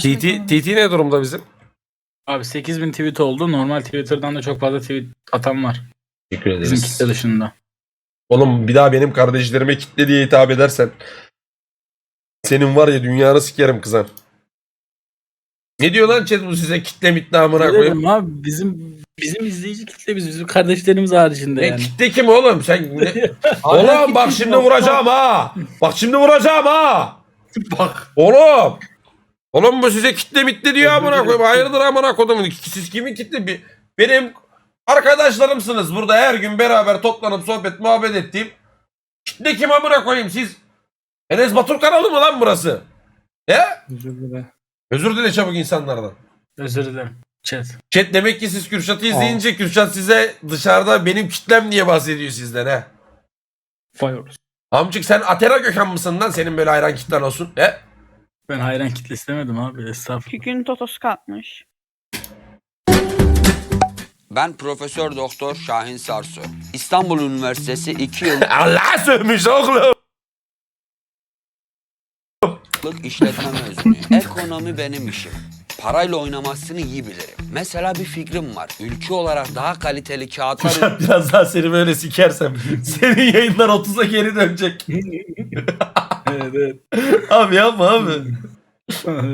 TT, TT ne durumda bizim? Abi 8000 tweet oldu. Normal Twitter'dan da çok fazla tweet atan var. Teşekkür Bizim kitle dışında. Oğlum bir daha benim kardeşlerime kitle diye hitap edersen senin var ya dünyanı sikerim kızan. Ne diyor lan chat bu size kitle mitle amına koyayım? Dedim abi bizim bizim izleyici kitle biz bizim kardeşlerimiz haricinde Ne yani. kitle kim oğlum? Sen ne? Oğlum bak şimdi vuracağım ha. Bak şimdi vuracağım ha. Bak. Oğlum. Oğlum bu size kitle mitle diyor amına koyayım. Hayırdır amına koydum. Siz kimin kitle? Bir- Benim arkadaşlarımsınız. Burada her gün beraber toplanıp sohbet muhabbet ettiğim. Kitle kim amına koyayım siz? Enes Batur kanalı mı lan burası? He? Özür dilerim. Özür dile çabuk insanlardan. Özür dilerim. Chat. Chat demek ki siz Kürşat'ı izleyince Kürşat size dışarıda benim kitlem diye bahsediyor sizden he. Fire. Amcık sen Atera Gökhan mısın lan senin böyle hayran kitlen olsun? He? Ben hayran kitle istemedim abi. Estağfurullah. Kükün totosu kalkmış. Ben Profesör Doktor Şahin Sarsu. İstanbul Üniversitesi 2 yıllık Allah sövmüş oğlum. işletme mezunuyum. Ekonomi benim işim. Parayla oynamasını iyi bilirim. Mesela bir fikrim var. Ülke olarak daha kaliteli kağıtlar biraz daha seni böyle sikersem senin yayınlar 30'a geri dönecek. evet evet. abi yapma abi.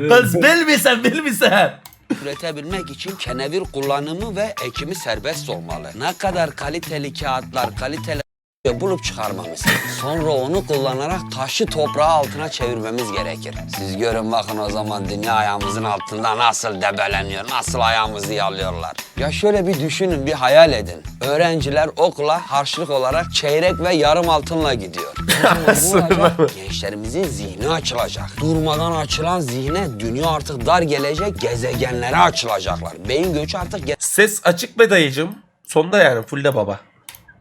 Lan bel mi sen bel mi sen? üretebilmek için kenevir kullanımı ve ekimi serbest olmalı. Ne kadar kaliteli kağıtlar, kaliteli bulup çıkarmamız. Sonra onu kullanarak taşı toprağı altına çevirmemiz gerekir. Siz görün bakın o zaman dünya ayağımızın altında nasıl debeleniyor, nasıl ayağımızı yalıyorlar. Ya şöyle bir düşünün, bir hayal edin. Öğrenciler okula harçlık olarak çeyrek ve yarım altınla gidiyor. Olacak? Gençlerimizin zihni açılacak. Durmadan açılan zihne dünya artık dar gelecek, gezegenlere açılacaklar. Beyin göçü artık Ses açık be dayıcım. Sonda yani fullde baba.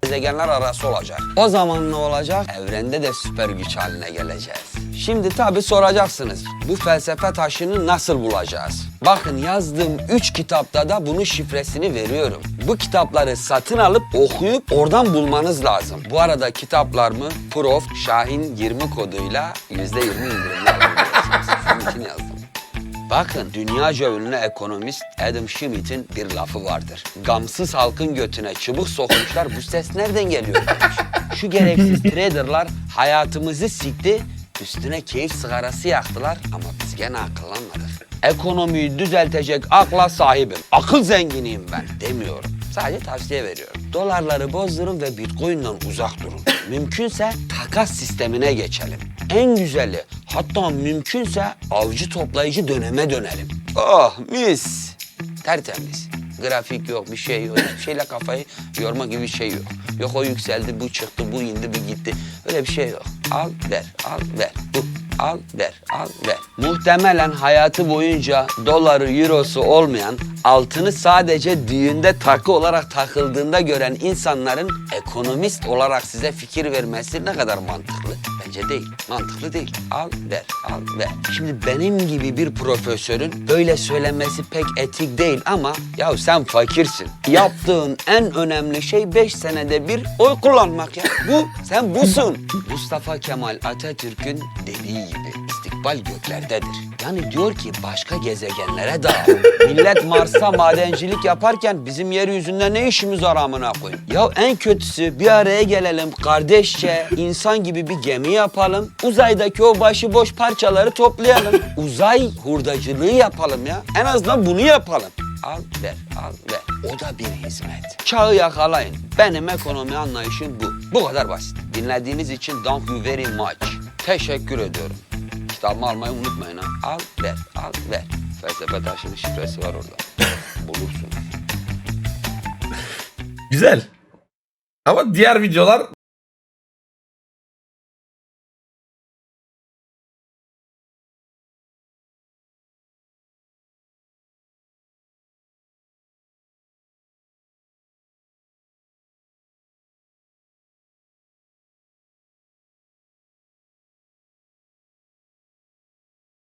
Gezegenler arası olacak. O zaman ne olacak? Evrende de süper güç haline geleceğiz. Şimdi tabii soracaksınız. Bu felsefe taşını nasıl bulacağız? Bakın yazdığım 3 kitapta da bunun şifresini veriyorum. Bu kitapları satın alıp okuyup oradan bulmanız lazım. Bu arada kitaplarımı Prof Şahin 20 koduyla %20 indirimle alabilirsiniz. Sizin için yazdım. Bakın dünyaca ünlü ekonomist Adam Smith'in bir lafı vardır. Gamsız halkın götüne çubuk sokmuşlar bu ses nereden geliyor. Şu gereksiz traderlar hayatımızı sikti, üstüne keyif sigarası yaktılar ama biz gene akıllanmadık. Ekonomiyi düzeltecek akla sahibim, akıl zenginiyim ben demiyorum. Sadece tavsiye veriyorum. Dolarları bozdurun ve Bitcoin'den uzak durun. Mümkünse takas sistemine geçelim. En güzeli hatta mümkünse avcı toplayıcı döneme dönelim. Oh mis. Tertemiz. Grafik yok, bir şey yok. Hiçbir şeyle kafayı yorma gibi bir şey yok. Yok o yükseldi, bu çıktı, bu indi, bu gitti. Öyle bir şey yok. Al, ver, al, ver. Bu al, ver, al, ver. Muhtemelen hayatı boyunca doları, eurosu olmayan, altını sadece düğünde takı olarak takıldığında gören insanların ekonomist olarak size fikir vermesi ne kadar mantıklı? Bence değil. Mantıklı değil. Al, ver, al, ver. Şimdi benim gibi bir profesörün böyle söylemesi pek etik değil ama ya sen fakirsin. Yaptığın en önemli şey beş senede bir oy kullanmak ya. Bu, sen busun. Mustafa Kemal Atatürk'ün dediği istikbal göklerdedir. Yani diyor ki başka gezegenlere dağılın. Millet Mars'a madencilik yaparken bizim yeryüzünde ne işimiz var amına koyayım? Ya en kötüsü bir araya gelelim kardeşçe insan gibi bir gemi yapalım. Uzaydaki o başıboş parçaları toplayalım. Uzay hurdacılığı yapalım ya. En azından bunu yapalım. Al ver, al ver. O da bir hizmet. Çağı yakalayın. Benim ekonomi anlayışım bu. Bu kadar basit. Dinlediğiniz için thank you very much. Teşekkür ediyorum. Kitabımı almayı unutmayın ha. Al ver, al ver. Felsefe taşının şifresi var orada. Bulursunuz. Güzel. Ama diğer videolar